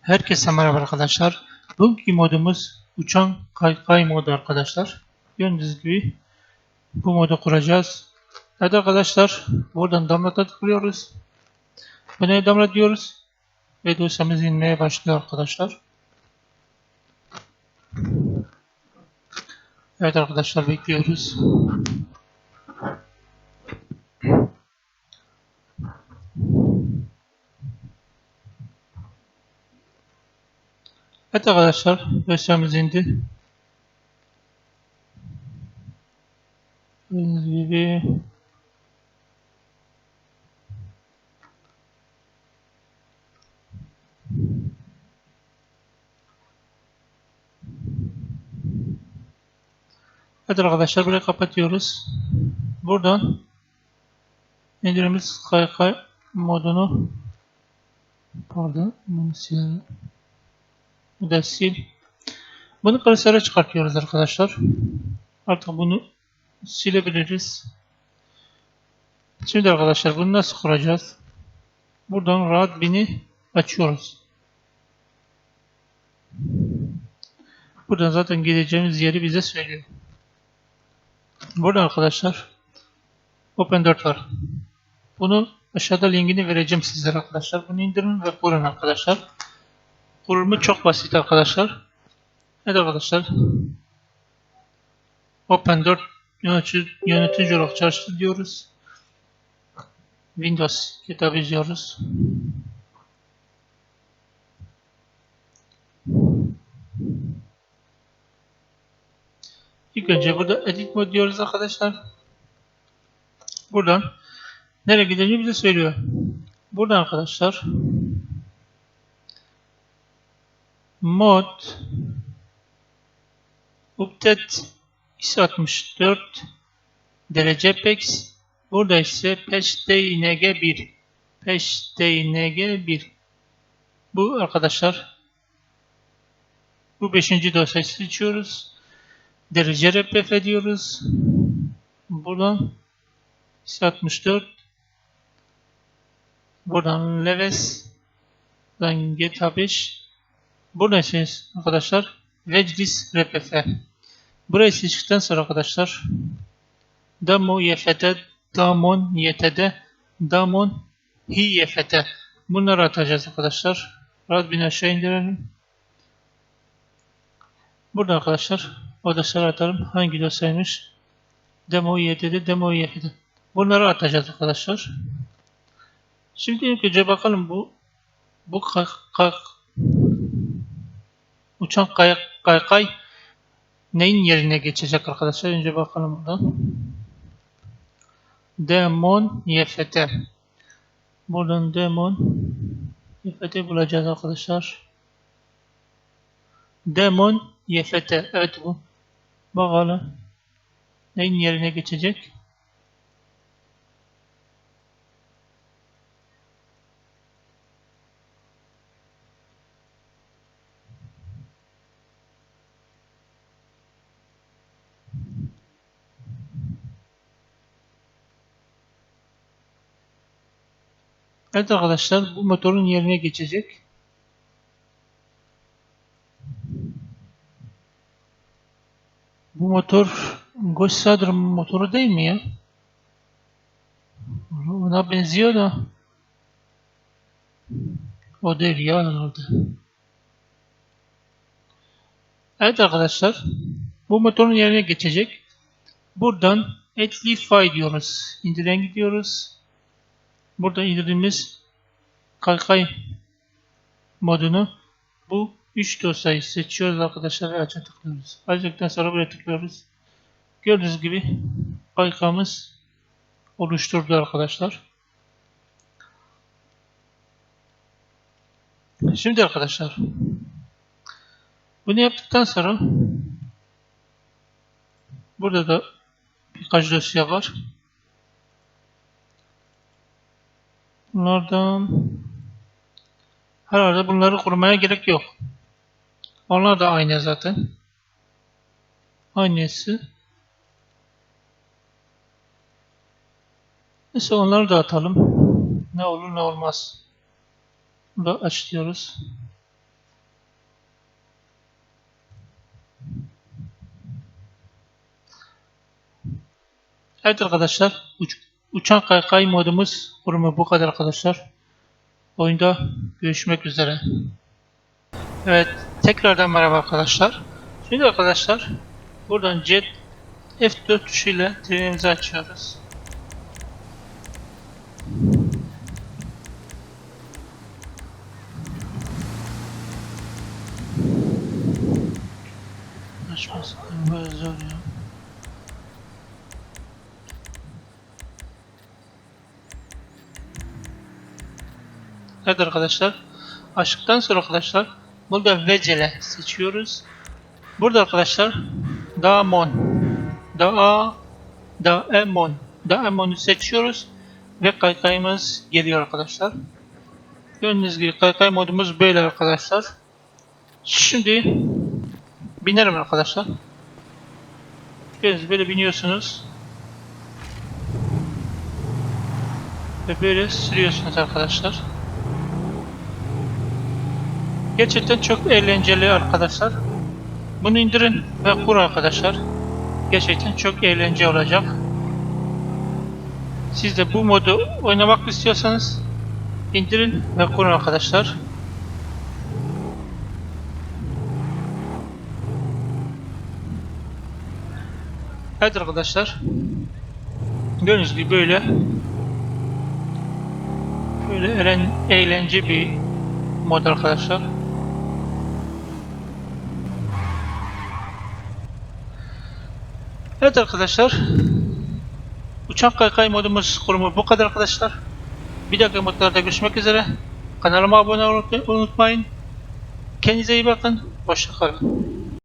Herkese merhaba arkadaşlar. Bugünkü modumuz uçan kaykay modu arkadaşlar. Gördüğünüz gibi bu modu kuracağız. Evet arkadaşlar buradan damlata tıklıyoruz. Buna damla diyoruz. Ve dosyamız inmeye başlıyor arkadaşlar. Evet arkadaşlar bekliyoruz. Evet arkadaşlar dosyamız indi. Gördüğünüz gibi Evet arkadaşlar burayı kapatıyoruz. Buradan indirimiz kaykay modunu pardon bunu silelim. Bu da sil. Bunu klasöre çıkartıyoruz arkadaşlar. Artık bunu silebiliriz. Şimdi arkadaşlar bunu nasıl kuracağız? Buradan rahat bini açıyoruz. Buradan zaten gideceğimiz yeri bize söylüyor. Burada arkadaşlar Open 4 var. Bunu aşağıda linkini vereceğim sizlere arkadaşlar. Bunu indirin ve kurun arkadaşlar. Kurulumu çok basit arkadaşlar. Evet arkadaşlar. Open 4 yönetici, yönetici olarak çalıştır diyoruz. Windows kitabı izliyoruz. İlk önce burada edit mode diyoruz arkadaşlar. Buradan nereye gideceğini bize söylüyor. Buradan arkadaşlar mod update ise 64 derece pex burada ise patchdng 1 patchdng 1 bu arkadaşlar bu 5. dosyayı seçiyoruz. Derece rpf diyoruz. Buradan ise 64 buradan leves buradan GTA 5 Burada ise arkadaşlar Veclis RPF. Burayı seçtikten sonra arkadaşlar Damo YFT, Damon YTD, Damon Hi YFT. Bunları atacağız arkadaşlar. Raspberry aşağı indirelim. Burada arkadaşlar o dosyaları atalım. Hangi dosyaymış? Demo YTD, Demo YFT. Bunları atacağız arkadaşlar. Şimdi önce bakalım bu bu kalk, kalk, uçan kay kaykay neyin yerine geçecek arkadaşlar? Önce bakalım buradan. Demon YFT. Buradan Demon YFT bulacağız arkadaşlar. Demon YFT. Evet bu. Bakalım. Neyin yerine geçecek? Evet arkadaşlar bu motorun yerine geçecek. Bu motor Ghost Rider motoru değil mi ya? Ona benziyor da. O değil ya herhalde. Evet arkadaşlar. Bu motorun yerine geçecek. Buradan Edlify diyoruz. İndiren gidiyoruz. Burada indirdiğimiz kaykay modunu bu 3 dosyayı seçiyoruz arkadaşlar ve aça tıklıyoruz. Açtıktan sonra buraya tıklıyoruz. Gördüğünüz gibi kaykağımız oluşturdu arkadaşlar. Şimdi arkadaşlar bunu yaptıktan sonra burada da birkaç dosya var. Bunlardan herhalde bunları kurmaya gerek yok. Onlar da aynı zaten. Aynısı. Neyse onları da atalım. Ne olur ne olmaz. Bunu da aç diyoruz. Evet arkadaşlar. Uçuk uçan kaykay modumuz kurumu bu kadar arkadaşlar. Oyunda görüşmek üzere. Evet. Tekrardan merhaba arkadaşlar. Şimdi arkadaşlar buradan jet F4 tuşuyla trenimizi açıyoruz. Açması böyle zor ya. Evet arkadaşlar. Açtıktan sonra arkadaşlar burada vecele seçiyoruz. Burada arkadaşlar Daemon Da Daemon Daemon'u seçiyoruz ve kaykayımız geliyor arkadaşlar. Gördüğünüz gibi kaykay modumuz böyle arkadaşlar. Şimdi binerim arkadaşlar. Gördüğünüz böyle biniyorsunuz. Ve böyle sürüyorsunuz arkadaşlar. Gerçekten çok eğlenceli arkadaşlar. Bunu indirin ve kur arkadaşlar. Gerçekten çok eğlenceli olacak. Siz de bu modu oynamak istiyorsanız indirin ve kurun arkadaşlar. Evet arkadaşlar. Gördüğünüz gibi böyle böyle eğlence bir mod arkadaşlar. Evet arkadaşlar. Uçak kaykay modumuz kurumu bu kadar arkadaşlar. Bir dahaki modlarda görüşmek üzere. Kanalıma abone olmayı unutmayın. Kendinize iyi bakın. Hoşçakalın.